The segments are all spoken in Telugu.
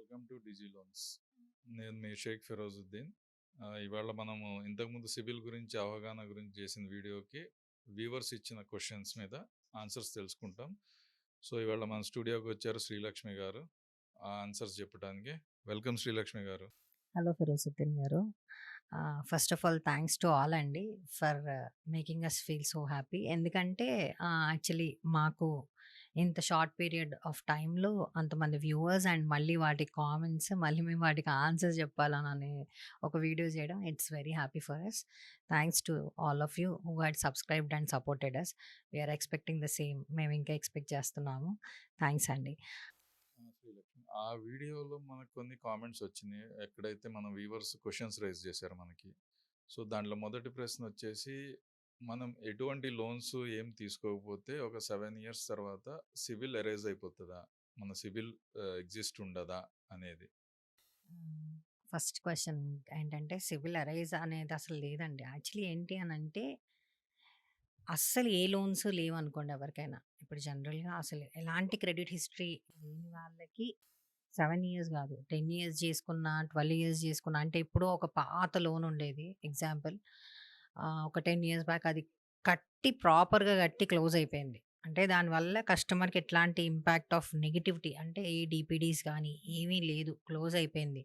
Welcome to Digi loans. నేను మీ షేక్ ఫిరోజుద్దీన్. ఇవాళ మనము ఇంతకుముందు సివిల్ గురించి అవగాహన గురించి చేసిన వీడియోకి వ్యూవర్స్ ఇచ్చిన క్వశ్చన్స్ మీద ఆన్సర్స్ తెలుసుకుంటాం. సో ఇవాళ మన స్టూడియోకి వచ్చారు శ్రీలక్ష్మి గారు. ఆ ఆన్సర్స్ చెప్పడానికి వెల్కమ్ శ్రీలక్ష్మి గారు. హలో ఫిరోజుద్దీన్ గారు. First of all thanks to all అండి for making us feel so happy. ఎందుకంటే యాక్చువల్లీ మాకు ఇంత షార్ట్ పీరియడ్ ఆఫ్ టైంలో అంతమంది వ్యూవర్స్ అండ్ మళ్ళీ వాటి కామెంట్స్ మళ్ళీ మేము వాటికి ఆన్సర్స్ చెప్పాలని ఒక వీడియో చేయడం it's very happy for us thanks to all of you who had subscribed and supported us we're expecting the same మేము ఇంకా ఎక్స్పెక్ట్ చేస్తున్నాము. థ్యాంక్స్ అండి. ఆ, శ్రీలక్ష్మి ఆ వీడియోలో మనకు కొన్ని కామెంట్స్ వచ్చినాయి. ఎక్కడైతే మన వ్యూవర్స్ క్వశ్చన్స్ రైజ్ చేశారు మనకి. సో దాంట్లో మొదటి ప్రశ్న వచ్చేసి మనం ఎటువంటి లోన్స్ ఏం తీసుకోకపోతే ఒక సెవెన్ ఇయర్స్ తర్వాత సివిల్ ఎరేజ్ అయిపోతుందా? మన సివిల్ ఎగ్జిస్ట్ ఉండదా అనేది. ఫస్ట్ క్వశ్చన్ ఏంటంటే సివిల్ అరైజ్ అనేది అసలు లేదండి. యాక్చువల్లీ ఏంటి అని అంటే అస్సలు ఏ లోన్స్ లేవు అనుకోండి ఎవరికైనా. ఇప్పుడు జనరల్గా అసలు ఎలాంటి క్రెడిట్ హిస్టరీ లేని వాళ్ళకి సెవెన్ ఇయర్స్ కాదు. టెన్ ఇయర్స్ చేసుకున్న ట్వెల్వ్ ఇయర్స్ చేసుకున్నా అంటే ఇప్పుడు ఒక పాత లోన్ ఉండేది. ఎగ్జాంపుల్ ఒక టెన్ ఇయర్స్ బ్యాక్ అది కట్టి ప్రాపర్గా కట్టి క్లోజ్ అయిపోయింది. అంటే దానివల్ల కస్టమర్కి ఎట్లాంటి ఇంపాక్ట్ ఆఫ్ నెగిటివిటీ అంటే ఏ డిపిడీస్ కానీ ఏమీ లేదు. క్లోజ్ అయిపోయింది.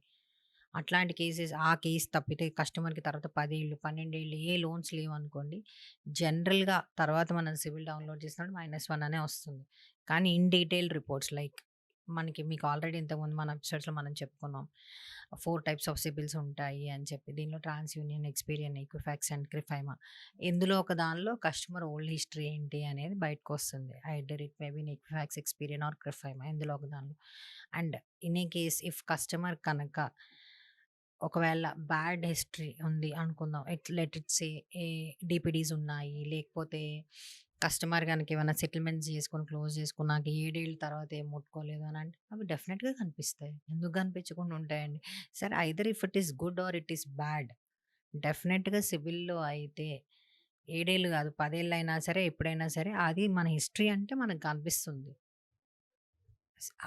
అట్లాంటి కేసెస్ ఆ కేసు తప్పితే కస్టమర్కి తర్వాత పదేళ్ళు పన్నెండేళ్ళు ఏ లోన్స్ లేవు అనుకోండి జనరల్గా తర్వాత మనం సివిల్ డౌన్లోడ్ చేసినప్పుడు మైనస్ వన్ అనే వస్తుంది. కానీ ఇన్ డీటెయిల్ రిపోర్ట్స్ లైక్ మనకి మీకు ఆల్రెడీ ఇంతకుముందు మన ఎపిసోడ్స్లో మనం చెప్పుకున్నాం. ఫోర్ టైప్స్ ఆఫ్ సిబిల్స్ ఉంటాయి అని చెప్పి దీనిలో TransUnion Experian Equifax and CRIF High Mark. ఇందులో ఒక దానిలో కస్టమర్ ఓల్డ్ హిస్టరీ ఏంటి అనేది బయటకు వస్తుంది either it maybe Equifax Experian or CRIF High Mark ఇందులో ఒక దానిలో. And in a case if customer కనుక ఒకవేళ బ్యాడ్ హిస్టరీ ఉంది అనుకుందాం. It let it say a DPDs ఉన్నాయి లేకపోతే కస్టమర్ కనుక ఏమైనా సెటిల్మెంట్స్ చేసుకొని క్లోజ్ చేసుకున్నాక ఏడేళ్ళ తర్వాత ఏం ముట్టుకోలేదు అని అంటే అవి డెఫినెట్గా కనిపిస్తాయి. ఎందుకు కనిపించకుండా ఉంటాయండి? సరే either if it is good or it is bad డెఫినెట్గా సివిల్లో అయితే ఏడేళ్ళు కాదు పదేళ్ళు అయినా సరే ఎప్పుడైనా సరే అది మన హిస్టరీ అంటే మనకు కనిపిస్తుంది.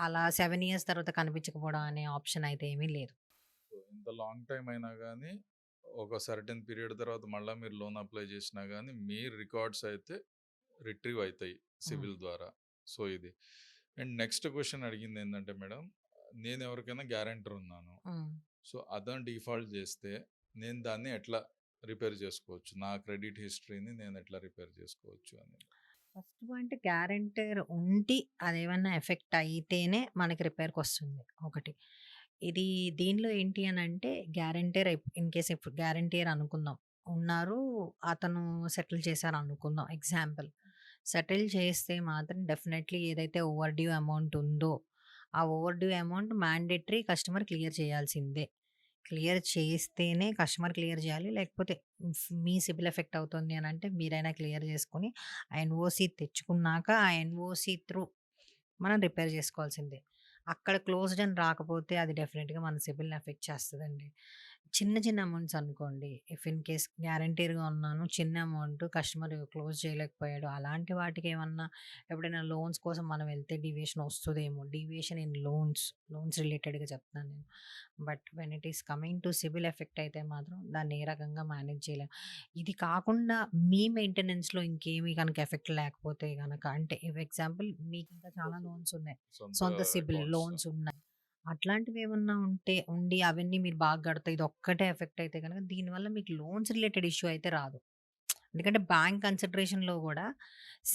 అలా సెవెన్ ఇయర్స్ తర్వాత కనిపించకపోవడం అనే ఆప్షన్ అయితే ఏమీ లేదు. ఇంత లాంగ్ టైం అయినా కానీ ఒక సర్టెన్ పీరియడ్ తర్వాత మళ్ళీ మీరు లోన్ అప్లై చేసినా కానీ మీ రికార్డ్స్ అయితే రిట్రీవ్ అవుతాయి సివిల్ ద్వారా. సో ఇది. అండ్ నెక్స్ట్ క్వశ్చన్ అడిగింది ఏంటంటే మేడం నేను ఎవరికైనా గ్యారంటర్ ఉన్నాను. సో అతను డిఫాల్ట్ చేస్తే నేను దాన్ని ఎట్లా రిపేర్ చేసుకోవచ్చు? నా క్రెడిట్ హిస్టరీని నేను ఎట్లా రిపేర్ చేసుకోవచ్చు అని ఫస్ట్ పాయింట్ గ్యారంటర్ ఉండి అదేమన్నా ఎఫెక్ట్ అయితేనే మనకి రిపేర్కి వస్తుంది ఒకటి. ఇది దీనిలో ఏంటి అని అంటే గ్యారంటీర్ ఇన్ కేస్ ఇప్పుడు గ్యారంటీర్ అనుకుందాం. ఉన్నారు అతను సెటిల్ చేశారు అనుకుందాం ఎగ్జాంపుల్. సెటిల్ చేస్తే మాత్రం డెఫినెట్లీ ఏదైతే ఓవర్ డ్యూ అమౌంట్ ఉందో ఆ overdue amount mandatory customer clear చేయాల్సిందే. క్లియర్ చేస్తేనే కస్టమర్ క్లియర్ చేయాలి. లేకపోతే మీ సిబిల్ ఎఫెక్ట్ అవుతుంది అని అంటే మీరైనా క్లియర్ చేసుకొని ఆ ఎన్ఓసి తెచ్చుకున్నాక ఆ ఎన్ఓసి త్రూ మనం రిపేర్ చేసుకోవాల్సిందే. అక్కడ క్లోజ్డ్ అని రాకపోతే అది డెఫినెట్గా మన సిబిల్ని ఎఫెక్ట్ చేస్తుందండి. చిన్న చిన్న అమౌంట్స్ అనుకోండి. ఇఫ్ ఇన్ కేస్ గ్యారంటీర్గా ఉన్నాను చిన్న అమౌంట్ కస్టమర్ క్లోజ్ చేయలేకపోయాడు అలాంటి వాటికి ఏమన్నా ఎప్పుడైనా లోన్స్ కోసం మనం వెళ్తే డివియేషన్ వస్తుందేమో? డివియేషన్ ఇన్ లోన్స్ లోన్స్ రిలేటెడ్గా చెప్తాను నేను. But when it is coming to CIBIL effect అయితే మాత్రం దాన్ని ఏ రకంగా మేనేజ్ చేయలేం. ఇది కాకుండా మీ మెయింటెనెన్స్లో ఇంకేమీ కనుక ఎఫెక్ట్ లేకపోతే కనుక అంటే ఇఫ్ ఎగ్జాంపుల్ మీకు ఇంకా చాలా లోన్స్ ఉన్నాయి. సొంత సిబిల్. లోన్స్ ఉన్నాయి. అట్లాంటివి ఏమన్నా ఉంటే ఉండి అవన్నీ మీరు బాగా కడతాయి ఇది ఒక్కటే ఎఫెక్ట్ అయితే కనుక దీనివల్ల మీకు లోన్స్ రిలేటెడ్ ఇష్యూ అయితే రాదు. ఎందుకంటే బ్యాంక్ కన్సిడరేషన్లో కూడా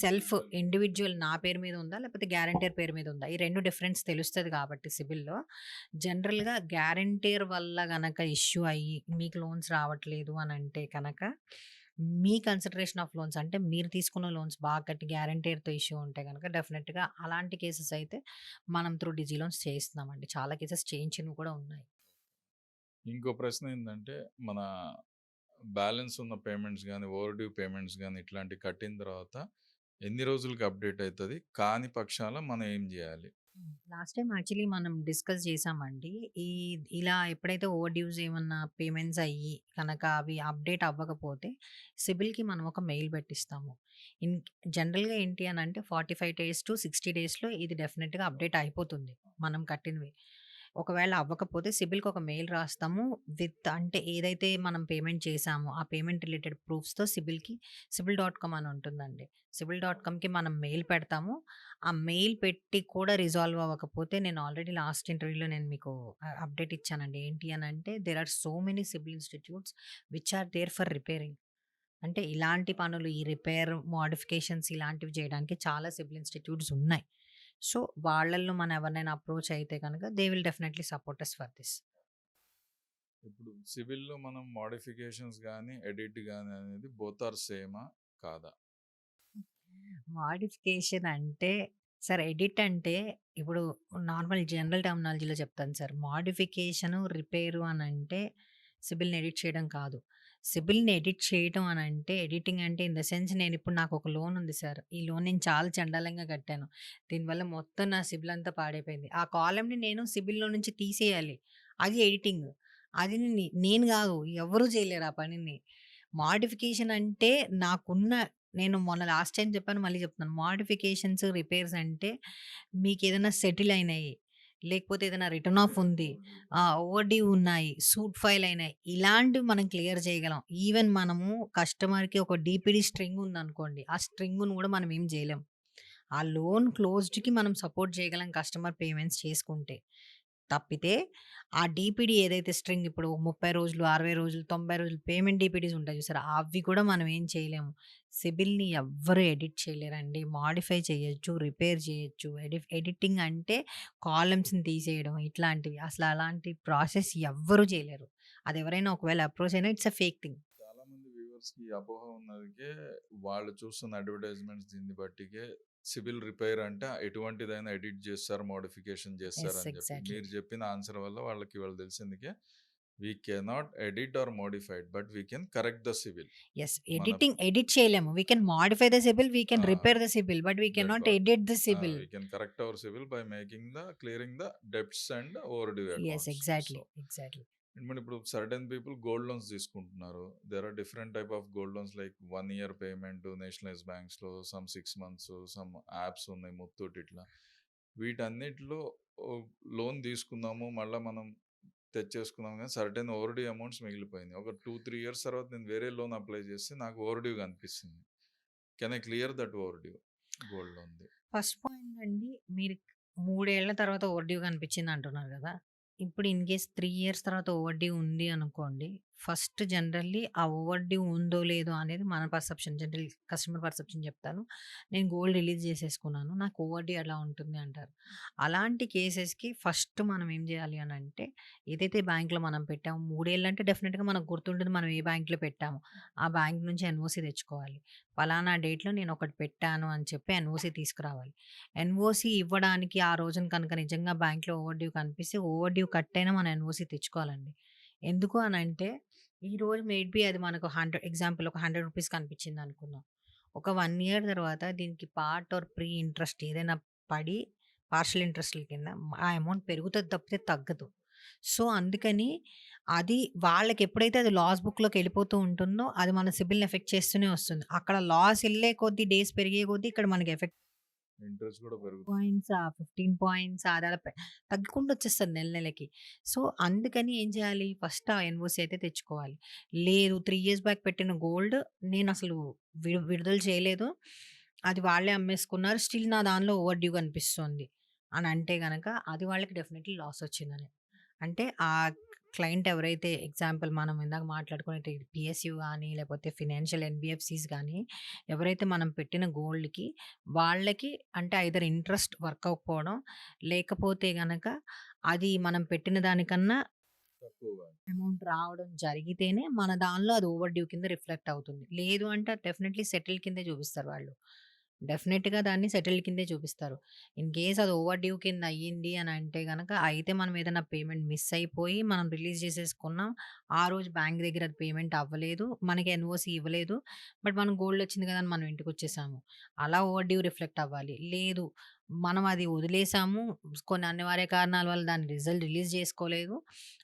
సెల్ఫ్ ఇండివిజువల్ నా పేరు మీద ఉందా? లేకపోతే గ్యారంటీర్ పేరు మీద ఉందా? ఈ రెండు డిఫరెన్స్ తెలుస్తుంది కాబట్టి సిబిల్లో. జనరల్గా గ్యారంటీర్ వల్ల గనక ఇష్యూ అయ్యి మీకు లోన్స్ రావట్లేదు అని అంటే కనుక మీ కన్సిడరేషన్ ఆఫ్ లోన్స్ అంటే మీరు తీసుకున్న లోన్స్ బాగా కట్టి గ్యారంటీర్తో ఇష్యూ ఉంటే కనుక డెఫినెట్గా అలాంటి కేసెస్ అయితే మనం త్రూ డిజీ లోన్స్ చేయిస్తున్నామండి. చాలా కేసెస్ చేయించినవి కూడా ఉన్నాయి. ఇంకో ప్రశ్న ఏంటంటే మన బ్యాలెన్స్ ఉన్న పేమెంట్స్ కానీ ఓవర్ డ్యూ పేమెంట్స్ కానీ ఇట్లాంటివి కట్టిన తర్వాత ఎన్ని రోజులకి అప్డేట్ అవుతుంది కాని పక్షాల మనం ఏం చేయాలి లాస్ట్ టైం యాక్చువల్లీ మనం డిస్కస్ చేసామండి. ఈ ఇలా ఎప్పుడైతే ఓవర్ డ్యూస్ ఏమన్నా పేమెంట్స్ అయ్యి కనుక అవి అప్డేట్ అవ్వకపోతే సిబిల్కి మనం ఒక మెయిల్ పెట్టిస్తాము. ఇన్ జనరల్గా ఏంటి అని అంటే forty five days to sixty డేస్లో ఇది డెఫినెట్గా అప్డేట్ అయిపోతుంది. మనం కట్టినవి. ఒకవేళ అవ్వకపోతే సిబిల్‌కి ఒక మెయిల్ రాస్తాము. విత్ అంటే ఏదైతే మనం పేమెంట్ చేశామో, ఆ పేమెంట్ రిలేటెడ్ ప్రూఫ్స్‌తో సిబిల్‌కి సిబిల్ డాట్ కామ్ అని ఉంటుందండి. సిబిల్ డాట్ కామ్‌కి మనం మెయిల్ పెడతాము. ఆ మెయిల్ పెట్టి కూడా రిజాల్వ్ అవ్వకపోతే నేను ఆల్రెడీ లాస్ట్ ఇంటర్వ్యూలో నేను మీకు ఆహ్, అప్డేట్ ఇచ్చానండి. ఏంటి అనంటే there are so many CIBIL institutes which are there for repairing. అంటే ఇలాంటి పనులు ఈ రిపేర్, మోడిఫికేషన్స్ ఇలాంటివి చేయడానికి చాలా సిబిల్ ఇన్‌స్టిట్యూట్స్ ఉన్నాయి. సో, వాళ్ళల్లో మనం ఎవరినైనా అప్రోచ్ అయితే గనక they will definitely support us for this. ఇప్పుడు సివిల్‌లో మనం మోడిఫికేషన్స్ గాని, ఎడిట్ గాని అనేది బోత్ ఆర్ సేమా? కాదా? మోడిఫికేషన్ అంటే సార్ ఎడిట్ అంటే ఇప్పుడు నార్మల్ జనరల్ టర్మినాలజీలో చెప్తాను సార్. మోడిఫికేషను, రిపేరు అనంటే సిబిల్‌ని ఎడిట్ చేయడం కాదు. సిబిల్‌ని ఎడిట్ చేయటం అనంటే ఎడిటింగ్ అంటే ఇన్ ద సెన్స్ నేనిప్పుడు నాకొక లోన్ ఉంది సార్. ఈ లోన్ నేను చాలా చండాలంగా కట్టాను. దీనివల్ల మొత్తం నా సిబిల్ అంతా పాడైపోయింది. ఆ కాలమ్‌ని నేను సిబిల్‌లో నుంచి తీసేయాలి. అది ఎడిటింగ్. అది నే నేను కాదు ఎవ్వరు చేయలేరు ఆ పనిని. మోడిఫికేషన్ అంటే నాకున్న నేను మొన్న లాస్ట్ టైమ్ చెప్పాను. మళ్ళీ చెప్తున్నాను. మోడిఫికేషన్స్, రిపేర్స్ అంటే మీకేదైనా సెటిల్ అయినాయి. లేకపోతే ఏదైనా రిటర్న్ ఆఫ్ ఉంది. ఓవర్ డ్యూ ఉన్నాయి. సూట్ ఫైల్ అయినాయి. ఇలాంటివి మనం క్లియర్ చేయగలం. ఈవెన్ మనము కస్టమర్‌కి ఒక డిపిడి స్ట్రింగ్ ఉందనుకోండి. ఆ స్ట్రింగ్ను కూడా మనం ఏం చేయలేం. ఆ లోన్ క్లోజ్డ్‌కి మనం సపోర్ట్ చేయగలం కస్టమర్ పేమెంట్స్ చేసుకుంటే. తప్పితే ఆ డిపిడి ఏదైతే స్ట్రింగ్ ఇప్పుడు 30 రోజులు, 60 రోజులు, 90 రోజులు పేమెంట్ డీపీడీస్ ఉంటాయి చూసారా? అవి కూడా మనం ఏం చేయలేము. సిబిల్‌ని ఎవ్వరు ఎడిట్ చేయలేరండి. మోడిఫై చేయొచ్చు, రిపేర్ చేయొచ్చు. ఎడి ఎడిటింగ్ అంటే కాలమ్స్‌ని తీసేయడం ఇట్లాంటివి. అసలు అలాంటి ప్రాసెస్ ఎవ్వరు చేయలేరు. అది ఎవరైనా ఒకవేళ అప్రోచ్ అయినా ఇట్స్ ఎ ఫేక్ థింగ్. చాలా మంది అపోహ ఉన్నదికే వాళ్ళు చూస్తున్న అడ్వర్టైజ్‌మెంట్స్ దీన్ని బట్టికే సివిల్ రిపేర్ అంటే ఎటువంటిదైనా ఎడిట్ చేస్తారు, మోడిఫికేషన్ చేస్తారు. అని చెప్పి. మీరు చెప్పిన ఆన్సర్ వల్ల వాళ్ళకి ఇవాళ తెలిసిందికే we cannot edit or modified but we can correct the civil. మన ఎడిటింగ్ ఎడిట్ చేయలేము. We can modify the CIBIL. We! Can repair the CIBIL. But we cannot. Edit the ah! CIBIL. We can correct our civil by making the clearing the debts and overdue yes. Accounts. So exactly. Exactly. మరి ఇప్పుడు సర్టెన్ పీపుల్ గోల్డ్ లోన్స్ తీసుకుంటున్నారు. There are different type of gold loans like 1 year payment nationalised బ్యాంక్స్‌లో some 6 months, some apps ఉన్నాయి ముత్తూట్ ఇట్లా. వీటన్నిటిలో లోన్ తీసుకుందాము. మళ్ళా మనం తెచ్చేసుకున్నాం కానీ సర్టెన్ ఓవర్ డ్యూ అమౌంట్స్ మిగిలిపోయింది ఒక 2, 3 ఇయర్స్ తర్వాత నేను వేరే లోన్ అప్లై చేస్తే నాకు ఓవర్ డ్యూ కనిపిస్తుంది. Can I clear that overdue gold లోన్‌ది? First point అండి. మీరు మూడేళ్ళ తర్వాత ఓవర్ డ్యూ కనిపించింది అంటున్నారు కదా! ఇప్పుడు ఇన్ కేస్ త్రీ ఇయర్స్ తర్వాత ఓవర్ డ్యూ ఉంది అనుకోండి. ఫస్ట్ జనరల్లీ ఆ ఓవర్ డ్యూ ఉందో లేదో అనేది మన పర్సెప్షన్. జనరల్ కస్టమర్ పర్సెప్షన్ చెప్తాను. నేను గోల్డ్ రిలీజ్ చేసేసుకున్నాను. నాకు ఓవర్ డ్యూ అలా ఉంటుంది అంటారు. అలాంటి కేసెస్‌కి ఫస్ట్ మనం ఏం చేయాలి అని అంటే ఏదైతే బ్యాంక్‌లో మనం పెట్టామో మూడేళ్ళు అంటే డెఫినెట్గా మనకు గుర్తుంటుంది మనం ఏ బ్యాంక్‌లో పెట్టామో. ఆ బ్యాంక్ నుంచి ఎన్ఓసి తెచ్చుకోవాలి. ఫలానా డేట్‌లో నేను ఒకటి పెట్టాను అని చెప్పి ఎన్ఓసి తీసుకురావాలి. ఎన్ఓసి ఇవ్వడానికి ఆ రోజున కనుక నిజంగా బ్యాంక్‌లో ఓవర్ డ్యూ కనిపిస్తే ఓవర్ డ్యూ కట్ అయినా మనం ఎన్ఓసి తెచ్చుకోవాలండి. ఎందుకు అని అంటే ఈరోజు మేబీ అది మనకు 100 ఎగ్జాంపుల్ ఒక 100 రూపీస్ కనిపించింది అనుకుందాం. ఒక 1 ఇయర్ తర్వాత దీనికి పార్ట్ ఆర్ ప్రీ ఇంట్రెస్ట్ ఏదైనా పడి పార్షియల్ ఇంట్రెస్ట్‌ల కింద ఆ అమౌంట్ పెరుగుతది తప్పితే తగ్గదు. సో, అందుకని అది వాళ్ళకి ఎప్పుడైతే అది లాస్ బుక్‌లోకి వెళ్ళిపోతూ ఉంటుందో అది మన సిబిల్‌ని ఎఫెక్ట్ చేస్తూనే వస్తుంది. అక్కడ లాస్ ఎళ్ళే కొద్దీ డేస్ పెరిగే కొద్దీ ఇక్కడ మనకి ఎఫెక్ట్ ఇంట్రెస్ట్ కూడా పెరుగుతుంది. పాయింట్సా, 15 పాయింట్స్ పె తగ్గుకుంటూ వచ్చేస్తది నెల నెలకి. సో, అందుకని ఏం చేయాలి? ఫస్ట్ ఆ ఎన్ఓసీ అయితే తెచ్చుకోవాలి. లేదు 3 ఇయర్స్ బ్యాక్ పెట్టిన గోల్డ్ నేనసలు వి విడుదల చేయలేదు. అది వాళ్ళే అమ్మేసుకున్నారు. స్టిల్ నా దానిలో ఓవర్ డ్యూ కనిపిస్తుంది అని అంటే గనక అది వాళ్ళకి డెఫినైట్‌లీ లాస్ వచ్చిందని. అంటే ఆ క్లయింట్ ఎవరైతే ఎగ్జాంపుల్ మనం ఇందాక మాట్లాడుకునే పిఎస్యు గాని లేకపోతే ఫినాన్షియల్ ఎన్‌బిఎఫ్‌సిస్ గాని ఎవరైతే మనం పెట్టిన గోల్డ్‌కి వాళ్ళకి అంటే ఐదర్ ఇంట్రెస్ట్ వర్క్ అవ్వకపోవడం లేకపోతే గనక అది మనం పెట్టిన దానికన్నా. అమౌంట్ రావడం జరిగితేనే మన దానిలో అది ఓవర్ డ్యూ కింద రిఫ్లెక్ట్ అవుతుంది. లేదు అంటే డెఫినైట్‌లీ సెటిల్ కిందే చూపిస్తారు వాళ్ళు. డెఫినెట్గా దాన్ని సెటిల్ కిందే చూపిస్తారు. ఇన్ కేస్ అది ఓవర్ డ్యూ కింద అయ్యింది అని అంటే కనుక అయితే మనం ఏదైనా పేమెంట్ మిస్ అయిపోయి మనం రిలీజ్ చేసేసుకున్నాం. ఆ రోజు బ్యాంక్ దగ్గర అది పేమెంట్ అవ్వలేదు. మనకి ఎన్ఓసి ఇవ్వలేదు. బట్ మనం గోల్డ్ వచ్చింది కదా! అని మనం ఇంటికొచ్చేసాము. అలా ఓవర్ డ్యూ రిఫ్లెక్ట్ అవ్వాలి. లేదు మనం అది వదిలేసాము. కొన్ని అనివార్య కారణాల వల్ల దాని రిజల్ట్ రిలీజ్ చేసుకోలేదు.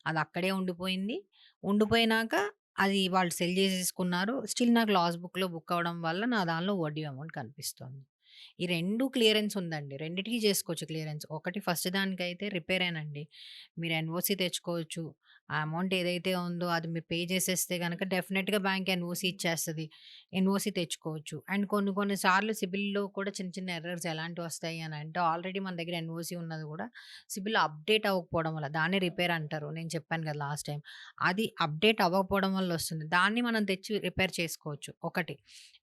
అది అక్కడే ఉండిపోయింది. ఉండిపోయినాక అది వాళ్ళు సెల్ చేసేసుకున్నారు. స్టిల్ నాకు లాస్ బుక్‌లో బుక్ అవ్వడం వల్ల నా దానిలో వడ్డీ అమౌంట్ కనిపిస్తుంది. ఈ రెండు క్లియరెన్స్ ఉందండి. రెండిటికి చేసుకోవచ్చు క్లియరెన్స్. ఒకటి ఫస్ట్ దానికైతే రిపేరేనండి. మీరు ఎన్ఓసీ తెచ్చుకోవచ్చు. ఆ అమౌంట్ ఏదైతే ఉందో అది మీరు పే చేసేస్తే కనుక డెఫినెట్గా బ్యాంక్ ఎన్ఓసీ ఇచ్చేస్తుంది ఎన్ఓసీ తెచ్చుకోవచ్చు. అండ్ కొన్ని కొన్ని సార్లు సిబిల్‌లో కూడా చిన్న చిన్న ఎర్రర్స్ ఎలాంటి వస్తాయి అని అంటే ఆల్రెడీ మన దగ్గర ఎన్ఓసీ ఉన్నది కూడా సిబిల్ అప్డేట్ అవ్వకపోవడం వల్ల దాన్ని రిపేర్ అంటారు. నేను చెప్పాను కదా లాస్ట్ టైం అది అప్డేట్ అవ్వకపోవడం వల్ల వస్తుంది. దాన్ని మనం తెచ్చి రిపేర్ చేసుకోవచ్చు ఒకటి.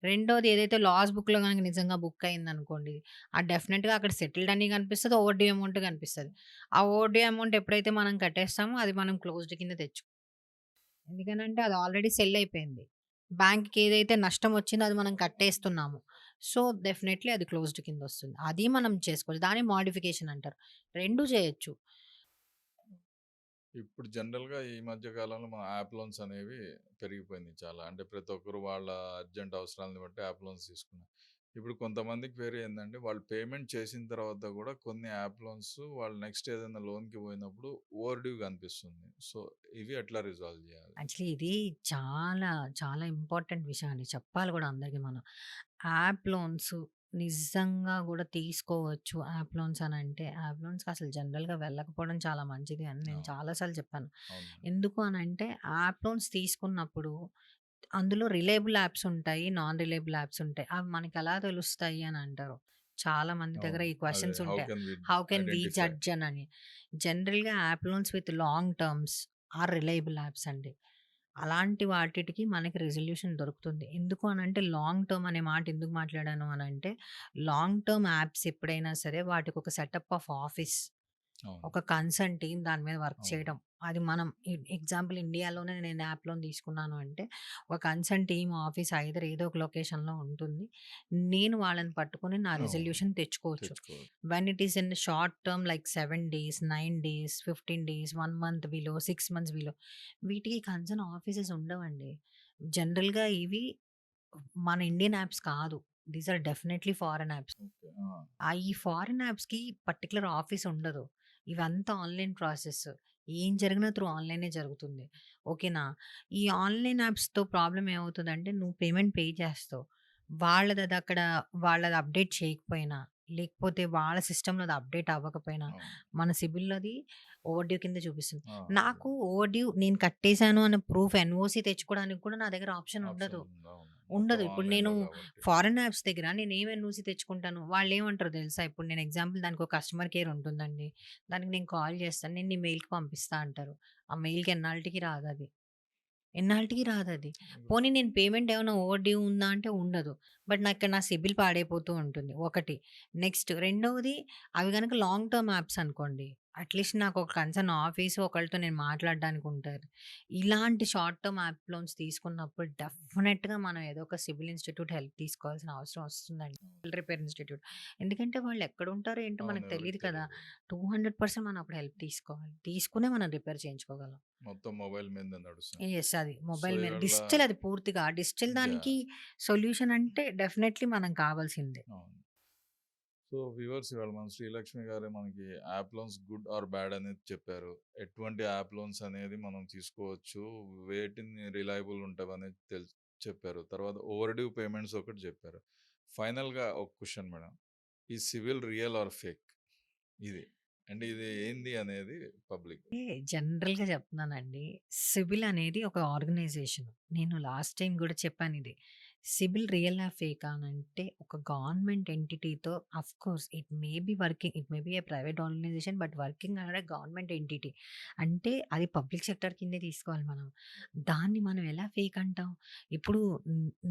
రెండోది ఏదైతే లాస్ బుక్‌లో కనుక నిజంగా బుక్ అనుకోండి ఆ డెఫినెట్గా అక్కడ సెటిల్డ్ అని కనిపిస్తుంది ఓవర్ డ్యూ అమౌంట్ కనిపిస్తుంది ఆ ఓవర్ డ్యూ అమౌంట్ ఎప్పుడైతే మనం కట్టేస్తామో అది మనం క్లోజ్డ్ కింద తెచ్చు ఎందుకనంటే అది ఆల్రెడీ సెల్ అయిపోయింది. బ్యాంక్‌కి ఏదైతే నష్టం వచ్చిందో అది మనం కట్టేస్తున్నాము. సో, డెఫినెట్లీ అది క్లోజ్డ్ కింద వస్తుంది అది మనం చేసుకోవచ్చు. దాని మాడిఫికేషన్ అంటారు. రెండు చేయొచ్చు. ఇప్పుడు జనరల్‌గా ఈ మధ్య కాలంలో మన యాప్ లోన్స్ అనేవి పెరిగిపోయింది చాలా. అంటే ప్రతి ఒక్కరు వాళ్ళ అర్జెంట్ అవసరాలను బట్టి యాప్ లోన్స్ తీసుకున్నారు. ఇప్పుడు కొంతమందికి వేరే ఏందంటే వాళ్ళు పేమెంట్ చేసిన తర్వాత గూడా కొన్ని యాప్ లోన్స్ వాళ్ళు నెక్స్ట్ ఏదైనా లోన్‌కి పోయినప్పుడు ఓవర్ డ్యూ కనిపిస్తుంది. సో, ఇవి ఎట్లా రిజాల్వ్ జేయాలి? యాక్చువల్లీ ఇది చాలా చాలా ఇంపార్టెంట్ విషయం అండి. చెప్పాలి గూడా అందరికి మనం. యాప్ లోన్స్ నిజంగా గూడా తీసుకోవచ్చు. యాప్ లోన్స్ అనంటే యాప్ లోన్స్‌కి అసలు జనరల్‌గా వెళ్ళకపోవడం చాలా మంచిది అని నేను అవును. చాలా సార్లు చెప్పాను. ఎందుకు అనంటే యాప్ లోన్స్ తీసుకున్నప్పుడు అందులో రిలయబుల్ యాప్స్ ఉంటాయి. నాన్ రిలయబుల్ యాప్స్ ఉంటాయి. అవి మనకెలా తెలుస్తాయి అని అంటారు. చాలా మంది దగ్గర అవును. ఈ అదే క్వెషన్స్ హౌ ఉంటాయి. Can we how can we identify? Judge అనని. జనరల్‌గా app loans with long terms are reliable apps అండి. అలాంటి వాటిటికి మనకి రిజల్యూషన్ దొరుకుతుంది. ఎందుకు అనంటే లాంగ్ టర్మ్ అనే మాట ఎందుకు మాట్లాడాను అనంటే లాంగ్ టర్మ్ యాప్స్ ఎప్పుడైనా సరే వాటికి ఒక సెటప్ ఆఫ్ ఆఫీస్. ఒక కన్సర్న్ టీమ్ దాని మీద వర్క్. చేయడం. అది మనం ఎగ్జాంపుల్ ఇండియాలోనే నేను యాప్ లోన్ తీసుకున్నాను అంటే ఒక కన్సర్న్ టీమ్ ఆఫీస్ ఐదర్ ఏదో ఒక లొకేషన్‌లో ఉంటుంది. నేను వాళ్ళని పట్టుకొని నా. రిజల్యూషన్ తెచ్చుకోవచ్చు. When it is in short term like 7 days, 9 days, 15 days, 1 month below, 6 months below వీటికి కన్సర్న్ ఆఫీసెస్ ఉండవండి. జనరల్‌గా ఇవి మన ఇండియన్ యాప్స్ కాదు. These are definitely foreign apps. ఈ ఫారెన్ యాప్స్‌కి పర్టిక్యులర్ ఆఫీస్ ఉండదు. ఇవంతా ఆన్‌లైన్ ప్రాసెస్. ఏం జరిగినా త్రూ ఆన్‌లైనే జరుగుతుంది. ఓకేనా? ఈ ఆన్‌లైన్ యాప్స్‌తో ప్రాబ్లమ్ ఏమవుతదంటే నువ్వు పేమెంట్ పే చేస్తావు. వాళ్ళది అది అక్కడ వాళ్ళది అప్డేట్ చేయకపోయినా, లేకపోతే వాళ్ళ సిస్టమ్‌లో అది అప్డేట్ అవ్వకపోయినా. మన సిబిల్‌లోది ఓవర్ డ్యూ కింద చూపిస్తుంది. నాకు అదే. ఓవర్ డ్యూ నేను కట్టేసాను అనే ప్రూఫ్ ఎన్ఓసీ తెచ్చుకోవడానికి కూడా నా దగ్గర ఆప్షన్ ఉండదు. ఉండదు. ఇప్పుడు నేను. ఫారెన్ యాప్స్ దగ్గర నేనేం ఎన్ఓసీ తెచ్చుకుంటాను. వాళ్ళేమంటారో తెలుసా? ఇప్పుడు నేను ఎగ్జాంపుల్ దానికొక కస్టమర్ కేర్ ఉంటుందండి. దానికి నేను కాల్ చేస్తాను. నేను నీ మెయిల్‌కి పంపిస్తా అంటారు. ఆ మెయిల్‌కి ఎన్నాళ్ళటికి రాదది. ఎన్నాళ్ళటికి రాదది. ఇగో పోనీ నేను పేమెంట్ ఏమైనా ఓవర్ డ్యూ ఉందా అంటే ఉండదు. బట్ నాకు నా సిబిల్ పాడైపోతూ ఉంటుంది. ఒకటి. నెక్స్ట్ రెండోది అవి గనక లాంగ్ టర్మ్ యాప్స్ అనుకోండి. అట్‌లీస్ట్ నాకు ఒక కన్సర్న్ ఆఫీస్ ఒకళ్ళతో నేను మాట్లాడడానికి ఉంటది. ఇలాంటి షార్ట్ టర్మ్ యాప్ లోన్స్ తీసుకున్నప్పుడు డెఫినిట్‌గా మనం ఏదో ఒక సివిల్ ఇన్‌స్టిట్యూట్ హెల్ప్ తీసుకోవాల్సిన అవసరం వస్తుందండి. CIBIL repair institute. ఎందుకంటే వాళ్ళు ఎక్కడుంటారో ఏంటో అవును. మనకు తెలీదు కదా! తెలీదు. 200% మనం అప్పుడు హెల్ప్ తీసుకోవాలి. తీసుకునే మనం రిపేర్ చేయించుకోగలం. మొత్తం మొబైల్ మీదనే నడుస్తుంది. యెస్. అది సో, మొబైల్ మీద డిజిటల్ అది పూర్తిగా. డిజిటల్ దానికి! సొల్యూషన్ అంటే డెఫినైట్‌లీ మనం కావాల్సిందే. అవును. సో, వ్యూవర్స్ ఇవాళ మన శ్రీలక్ష్మి గారే మనకి app loans good or bad అనేది చెప్పారు. ఎటువంటి యాప్ లోన్స్ అనేది మనం తీసుకోవచ్చు. వేటిని రిలయబుల్ ఉంటవనేది తెల్ చెప్పారు. తర్వాత ఓవర్ డ్యూ పేమెంట్స్ ఒకటి చెప్పారు. ఫైనల్‌గా ఒక క్వశ్చన్ మేడం. ఈ సివిల్ రియల్ ఆర్ ఫేక్? ఇది. అంటే ఇది ఏంది అనేది పబ్లిక్. జనరల్‌గా చెప్తున్నానండి. సివిల్ అనేది ఒక ఆర్గనైజేషన్. నేను లాస్ట్ టైం కూడా చెప్పాను ఇది సిబిల్ రియల్ ఆ ఫేక్ అంటే ఒక government ఎంటిటీతో of course it may be working it may be a private organization but working అనేది గవర్నమెంట్ ఎంటిటీ. అంటే అది పబ్లిక్ సెక్టర్ కిందే తీసుకోవాలి మనం. దాన్ని మనం ఎలా ఫేక్ అంటాం? ఇప్పుడు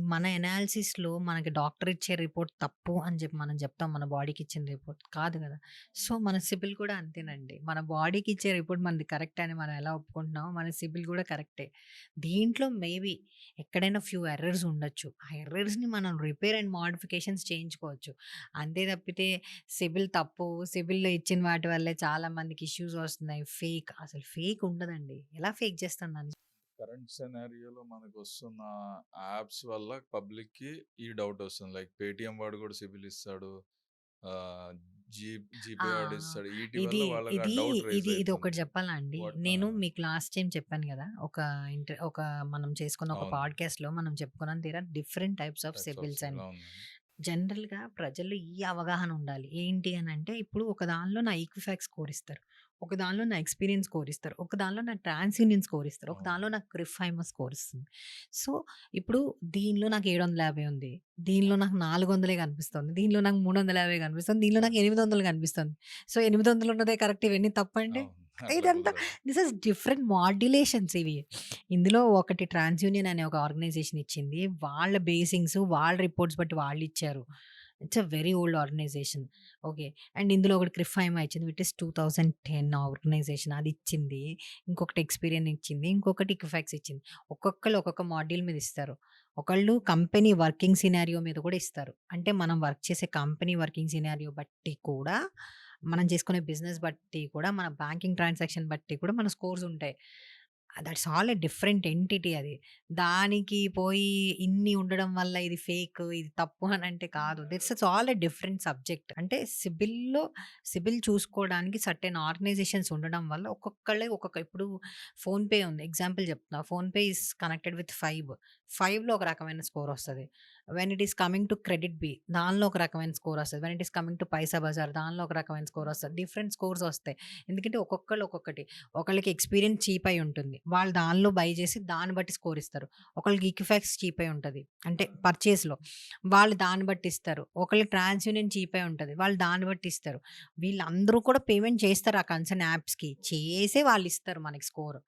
మన ఎనాలిసిస్‌లో మనకి డాక్టర్ ఇచ్చే రిపోర్ట్ తప్పు అని చెప్పి మనం చెప్తాం. మన బాడీకి ఇచ్చిన రిపోర్ట్ కాదు కదా సో, మన సిబిల్ కూడా అంతేనండి. మన బాడీకి ఇచ్చే రిపోర్ట్ మనది కరెక్ట్ అని మనం ఎలా ఒప్పుకుంటున్నామో మన సిబిల్ కూడా కరెక్టే. దీంట్లో మేబీ ఎక్కడైనా ఫ్యూ ఎర్రర్స్ ఉండొచ్చు. ఆ ఎర్రర్స్‌ని మనం రిపేర్ అండ్ మోడిఫికేషన్స్ చేయించుకోవచ్చు. అంతే తప్పితే సిబిల్ తప్పు, సిబిల్‌లో ఇచ్చిన వాటి వల్లే చాలా మందికి ఇష్యూస్ వస్తున్నాయి. ఫేక్ అసలు ఫేక్ ఉండదండి. ఎలా ఫేక్ చేస్తాం కరెంట్ కరెంట్ సినారియోలో మనకొస్తున్న యాప్స్ వల్ల పబ్లిక్‌కి ఈ డౌట్ వస్తుంది. లైక్ పేటీఎం వాడు కూడా సిబిల్ ఇస్తాడు. ఇది ఇది ఇది ఇది ఒకటి. చెప్పాలా అండి? నేను! మీకు లాస్ట్ టైమ్ చెప్పాను గదా! ఒక ఇంటర్ ఒక మనం చేసుకున్న ఒక అవును. పాడ్‌కాస్ట్‌లో మనం చెప్పుకున్నాం there are different types of CIBILs అని. జనరల్‌గా ప్రజల్లో ఈ అవగాహన ఉండాలి. ఏంటి అనంటే ఇప్పుడు ఒక దానిలో నా ఈక్విఫాక్స్ స్కోర్ ఇస్తారు. ఒక దానిలో నా ఎక్స్‌పీరియన్స్ స్కోర్ ఇస్తారు. ఒక దానిలో నా ట్రాన్స్‌యూనియన్ స్కోర్ ఇస్తారు. ఒక. దానిలో నాకు క్రిఫైమా స్కోర్ ఇస్తుంది. సో, ఇప్పుడు దీనిలో నాకు 750 ఉంది. దీనిలో నాకు 400 కనిపిస్తుంది. దీనిలో నాకు 350 కనిపిస్తుంది. దీనిలో నాకు 800 కనిపిస్తుంది. సో, 800 ఉన్నదే కరెక్ట్ ఇవన్నీ తప్పండి? ఇదంతా. దిస్ ఈస్ డిఫరెంట్ మాడ్యులేషన్స్ ఇవి. ఇందులో ఒకటి ట్రాన్స్‌యూనియన్ అనే ఒక ఆర్గనైజేషన్ ఇచ్చింది. వాళ్ళ బేసింగ్స్, వాళ్ళ రిపోర్ట్స్ బట్టి వాళ్ళిచ్చారు. It's a very old organization. Okay. And ఇందులో ఒకటి క్రిఫైమా ఇచ్చింది. విచ్ ఈస్ 2010 ఆర్గనైజేషన్ అది ఇచ్చింది. ఇంకొకటి ఎక్స్పీరియన్స్ ఇచ్చింది. ఇంకొకటి ఈక్విఫాక్స్ ఇచ్చింది. ఒక్కొక్కళ్ళు ఒక్కొక్క మాడ్యూల్ మీద ఇస్తారు. ఒకళ్ళు కంపెనీ వర్కింగ్ సినారియో మీద కూడా ఇస్తారు. అంటే మనం వర్క్ చేసే కంపెనీ వర్కింగ్ సినారియో బట్టి కూడా, మనం చేసుకునే బిజినెస్ బట్టి కూడా, మన బ్యాంకింగ్ ట్రాన్సాక్షన్ బట్టి కూడా మన స్కోర్స్ ఉంటాయి. That's all a different entity అది. దానికి పోయి ఇన్ని ఉండడం వల్ల ఇది ఫేక్, ఇది తప్పు అనంటే కాదు. That's it's all a different subject. అంటే సిబిల్‌లో సిబిల్ చూసుకోవడానికి సర్టెన్ ఆర్గనైజేషన్స్ ఉండడం వల్ల ఒక్కొక్కళ్ళే ఒక్కొక్క ఇప్పుడు ఫోన్‌పే ఉంది. ఎగ్జాంపుల్ చెప్తున్నా. ఫోన్‌పే ఈస్ కనెక్టెడ్ విత్ ఫైబ్. ఫైవ్‌లో ఒక రకమైన స్కోర్ వస్తది. When it is coming to CreditBee దానిలో ఒక రకమైన స్కోర్ వస్తుంది when it is coming to Paisabazaar దానిలో ఒక రకమైన స్కోర్ వస్తుంది డిఫరెంట్ స్కోర్స్ వస్తాయి. ఎందుకంటే ఒక్కొక్కళ్ళు ఒక్కొక్కటి. ఒకళ్ళకి ఎక్స్‌పీరియన్స్ చీప్ అయి ఉంటుంది. వాళ్ళు దానిలో బై చేసి దాన్ని బట్టి స్కోర్ ఇస్తారు. ఒకళ్ళకి ఈక్విఫాక్స్ చీప్ అయి ఉంటుంది అంటే పర్చేస్‌లో. వాళ్ళు దాన్ని బట్టి ఇస్తారు. ఒకళ్ళు ట్రాన్స్‌యూనియన్ చీప్ అయి ఉంటుంది వాళ్ళు దాన్ని బట్టి ఇస్తారు. వీళ్ళందరూ కూడా పేమెంట్ చేస్తారు ఆ కన్సర్న్ యాప్స్‌కి. చేసే వాళ్ళు ఇస్తారు మనకి స్కోర్.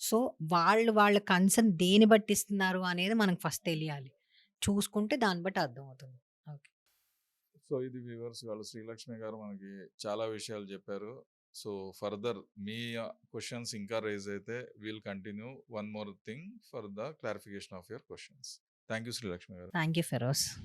సో, వాళ్ళు వాళ్ళ కన్సర్న్ దేన్ని బట్టి ఇస్తున్నారు అనేది మనకు ఫస్ట్ తెలియాలి. చూసుకుంటే దాన్ని బట్టి అర్థమవుతుంది. ఓకే. సో, ఇది వ్యూవర్స్ వాళ్ళు శ్రీలక్ష్మి గారు మనకి చాలా విషయాలు చెప్పారు. సో, ఫర్దర్ మీ క్వెషన్స్ ఇంకా రైజ్ అయితే will continue one more thing for the clarification of your questions. Thank you Srilakshmi garu. Thank you Feroz.